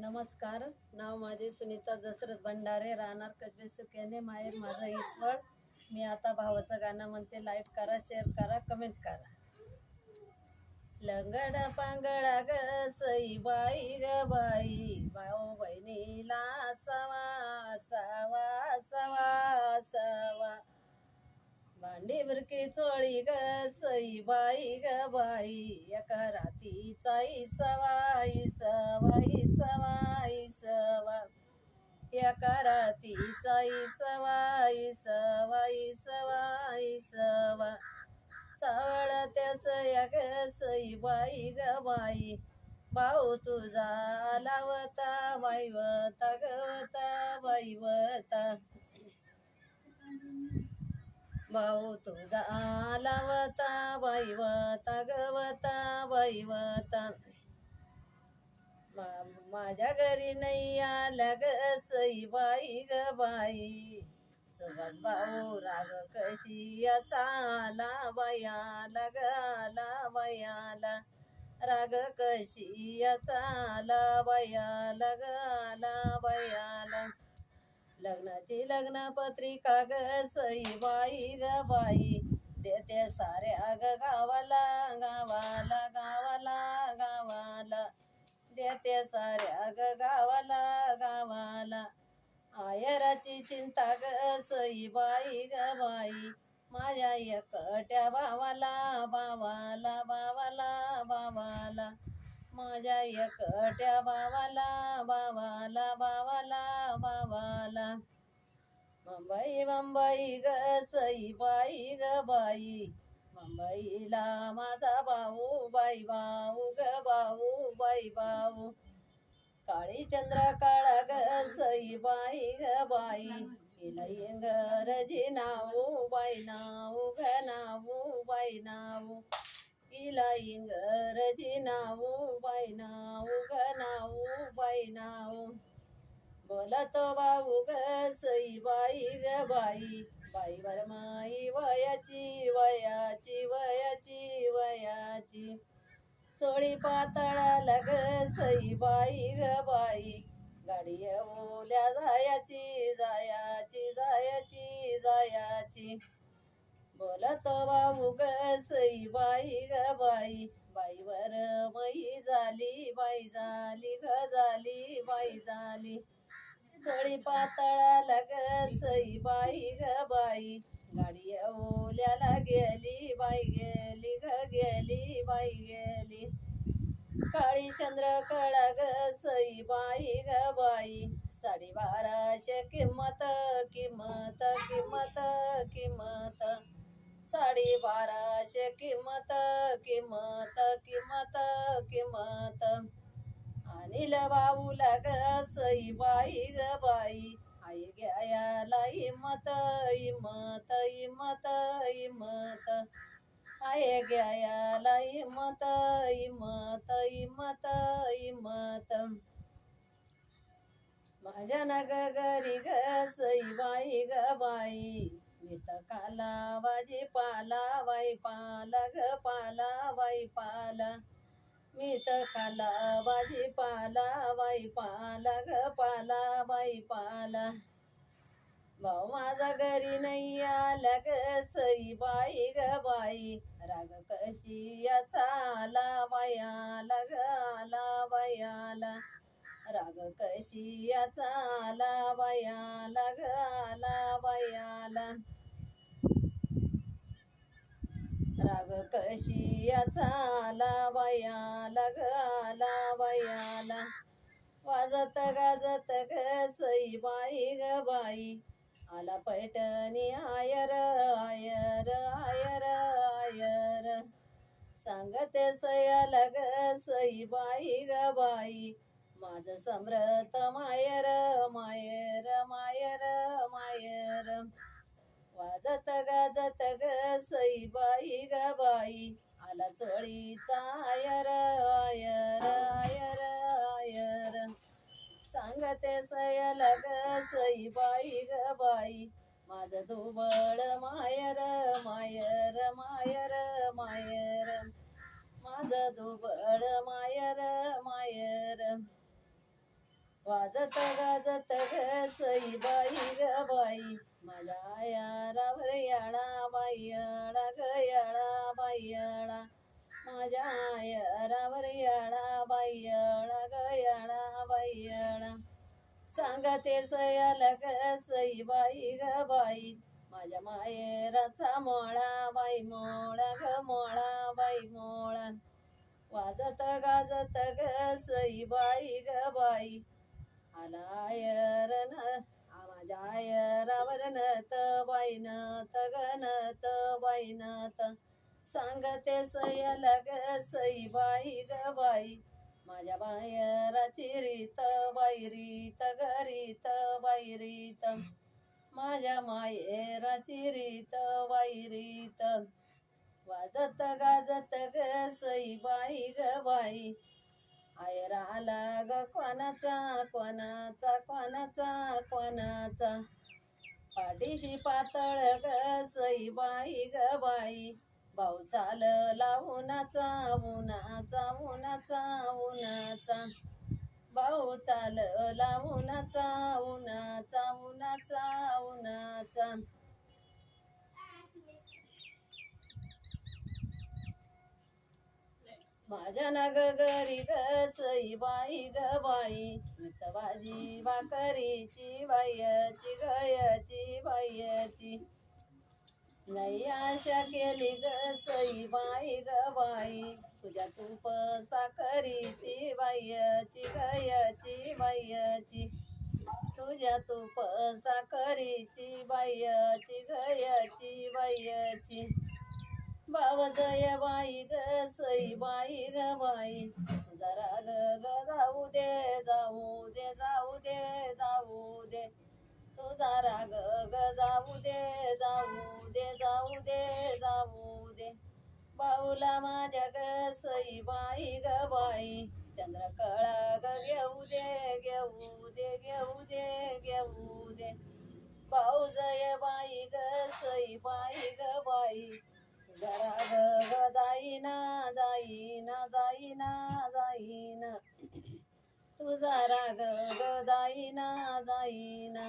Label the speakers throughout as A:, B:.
A: नमस्कार. नाव माझे सुनीता दशरथ भंडारे. राहणार कसबे सुक्याने माहेर माझा ईश्वर मी आता भावाचं गाणं म्हणते. लाइट करा शेअर करा कमेंट करा. लंगड पांगडा ग सई बाई ग बाई. भाऊ बहिणीला सवा सवा सवा सवा भांडी चोळी ग सई बाई ग बाई. एका रातीचा सवाई सवाई सवाई सवा. एका रातीचा सवाई सवाई सवाई सवा. चावळ त्यास या ग सई बाई ग बाई. भाऊ तुझा लावता बाईवता गवता वैवता भाऊ तुझा लावता वैवता गवता वैवता माझ्या घरी नाही आल्या ग सई बाई ग बाई. सुभाष भाऊ राग कशी आला बयाला ग आला बयाला राग कशी याचा आला बयाला ग आला बयाला लग्नाची लग्न पत्रिका ग सई बाई ग बाई. देते साऱ्या ग गावाला गावाला गावाला गावाला. देते साऱ्या ग गावाला गावाला. आयराची चिंता ग सई बाई ग बाई. माझ्या एकट्या भावाला भावाला भावाला भावाला. माझ्या एकट्या बावाला बावाला बावाला बावाला मुंबई मुंबई ग सई बाई ग बाई. मुंबईला माझा भाऊ बाई भाऊ ग भाऊ बाई भाऊ. काळी चंद्र काळा ग सई बाई ग बाई. हिला इंगरजी नाऊ बाई नाऊ ग नाऊ बाई नाऊ हिला इंगरजी नाऊ बाय नाऊ ग नाऊ बाई नाऊ बोलतो भाऊ ग सई बाई ग बाई बाई बर माई वयाची वयाची वयाची वयाची चोळी पातळा लग सई बाई ग बाई गाडी ओल्या जायाची जायाची जायाची जायाची बोलतवा भाऊ ग सई बाई ग बाई. बाईवर मई झाली बाई झाली ग झाली बाई झाली. चोळी पातळाला ग सई बाई ग बाई. गाडी ओल्याला गेली बाई गेली ग गेली बाई गेली. काळी चंद्र कडा ग सई बाई ग बाई. साडी किंमत किंमत किंमत. साडी बाराशे किंमत किंमत किंमत किंमत. अनिल बाऊला ग सई बाई ग बाई आई घ्यायला हिमत हिमत हिमत हिमत. आय घ्यायला हिमत हिमत हिमत हिमत. माझ्या नग घरी ग सई बाई ग बाई. काला वाजे पाला बाई पाला ग पाला. बाई पाला मी तर वाजे पाला. वाई पाला ग पाला बाई पाला भाऊ माझा घरी नाही आला ग सई बाई ग बाई. राग कशी याचा आला बायाला लग आला बायाला आला आला. राग कशी याचा आला बायाला कशियाचा आला बायाला वाजत गाजत ग सई बाई ग बाई. आला पैठणी आयर आयर आयर आयर. सांगते सया लग सई बाई ग बाई. माझं समृत मायर मायर मायर मायर. वाजत गाजत ग सई बाई ग बाई आला चोळीचा आयर आयर आयर आयर. सांगते सयल ग सई बाई ग बाई माझं दुबळ मायर मायर मायर मायर. माझं दुबळ मायर मायर. वाजत गाजत ग सई बाई ग बाई. मला यारावर याळा बाई याळा ग याडा बाई माझ्या यारावर याडा बाई याळा ग याडा बाई याळा. सांगते सयाल ग सई बाई ग बाई. माझ्या मायेराचा मोळा बाई मोळा ग मोळा बाई मोळा. वाजत गाजत ग सई बाई ग बाई. आला यरन माझ्या यरावर नत बाई नत ग नत बाई नत सांगते सयल ग सई बाई ग बाई माझ्या बायराची रीत बाई रीत ग रीत बाई रीत. माझ्या मायराची रीत बाई रीत. वाजत गाजत ग सई बाई ग बाई आयरा आला ग कोणाचा कोणाचा कोणाचा कोणाचा? पाठीशी पातळ ग सई बाई ग बाई. भाऊ चालला उन्हाचा उन्हाचा उन्हाचा उन्हाचा. भाऊ चालला उन्हाचा उन्हाचा उन्हाचा उन्हाचा. माझ्या नग घरी ग सई बाई ग बाई मित भाजी भाकरीची बायची गयाची बायची नाही आशा केली ग सई बाई ग बाई तुझ्या तूप साखरीची बायची गयाची बायची तुझ्या तूप साखरीची बायची गयाची बायची बाव जय बाई ग सई बाई ग बाई. तुझा राग ग जाऊ दे जाऊ दे जाऊ दे जाऊ दे. तुझा राग ग जाऊ दे जाऊ दे जाऊ दे जाऊ दे. बाऊला माझ्या ग सई बाई ग बाई. चंद्रकळा ग घेऊ दे घेऊ दे घेऊ दे घेऊ दे. भाऊ जय बाई ग सई बाई ग तुझा राग ग जाईना जाईना जाईना जाईना. तुझा राग ग जाईना जाईना.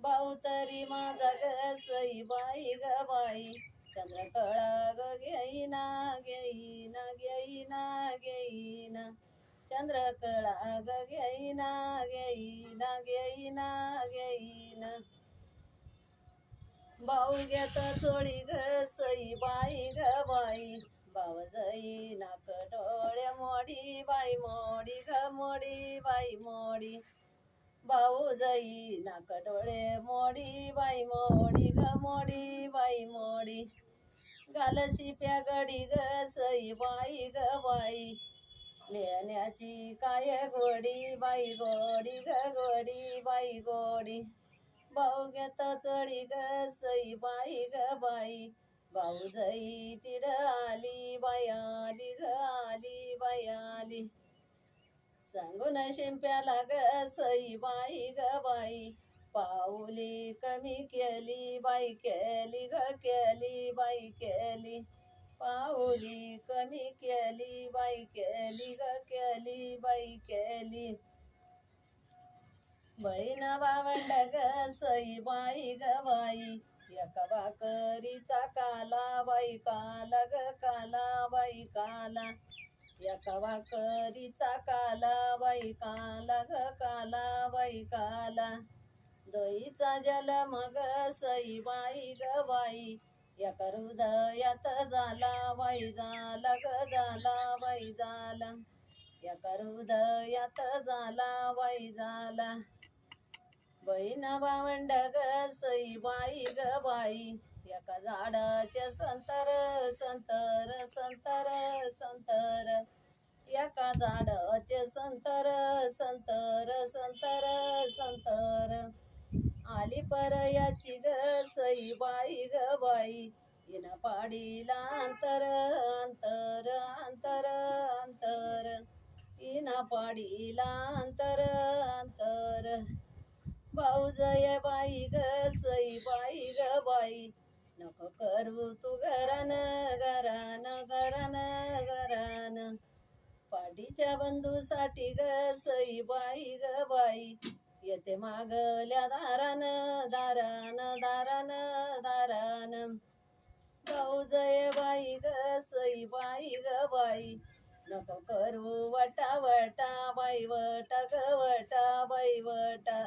A: भाऊ तरी माझा ग सई बाई ग बाई. चंद्रकळा ग घेईना घेईना घेईना घेईना. चंद्रकळा ग घेईना घेईना घेईना घेईना. भाऊ घेता चोळी ग सई बाई ग बाई. भाव जाई नाक डोळे मोडी बाई मोडी ग मोडी बाई मोडी. भाऊ जाई नाक डोळे मोडी बाई मोडी ग मोडी बाई मोडी. घाल शिप्या गडी ग सई बाई ग बाई. लेण्याची काय गोडी बाई गोडी ग गोडी बाई गोडी. भाऊ घेत चढी ग सई बाई ग बाई. भाऊ जाई तिड आली बाई आली ग आली बाई आली. सांगून शिंप्याला ग सई बाई ग बाई. पाऊली कमी केली बाई केली ग केली बाई केली. पाऊली कमी केली बाई केली ग केली बाई केली. बहीण भावंड ग सई बाई गवाई यकवा करीचा काला बाई काला ग काला बाई काला यकवा करीचा काला बाई काला ग काला बाई काला दोईचा जल मग सई बाई गवाई बाई हृदयात झाला बाई झाला ग झाला बाई झाला एका हृदयात झाला बाई झाला बहीण भावंड ग सई बाई ग बाई एका झाडाच्या संतर संतर संतर संतर. एका झाडाचे संतर संतर संतर संतर. आली परयाची ग सई बाई ग बाई इन पाडीला अंतर अंतर अंतर अंतर. हिना पाडीला अंतर अंतर. भाऊ जय बाई ग सई बाई ग बाई. नको करू तू घरान घरान घरान घरान. पाठीच्या बंधूसाठी ग सई बाई ग बाई. येते मागल्या दारान दारान दारान दारान. भाऊ जय बाई ग सई बाई ग बाई. नको करू वटा वटा बाई वटा ग वटा बाई वटा.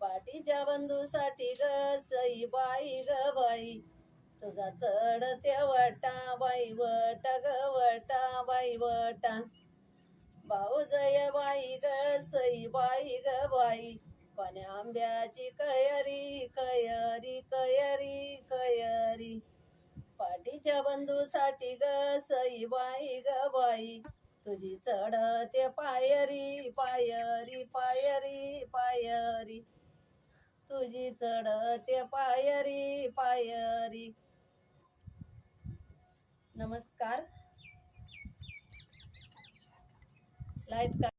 A: पाठीच्या बंधूसाठी ग सई बाई ग बाई. तुझा चढते वटा बाई वटा ग वटा बाई वटा. भाऊ जय बाई ग सई बाई ग बाई. पण आंब्याची कयरी कयरी कयरी कयरी. पाठीच्या बंधूसाठी ग सई बाई ग बाई. तुझी चढते पायरी पायरी पायरी पायरी. तुझी चढते पायरी पायरी. नमस्कार. लाइट का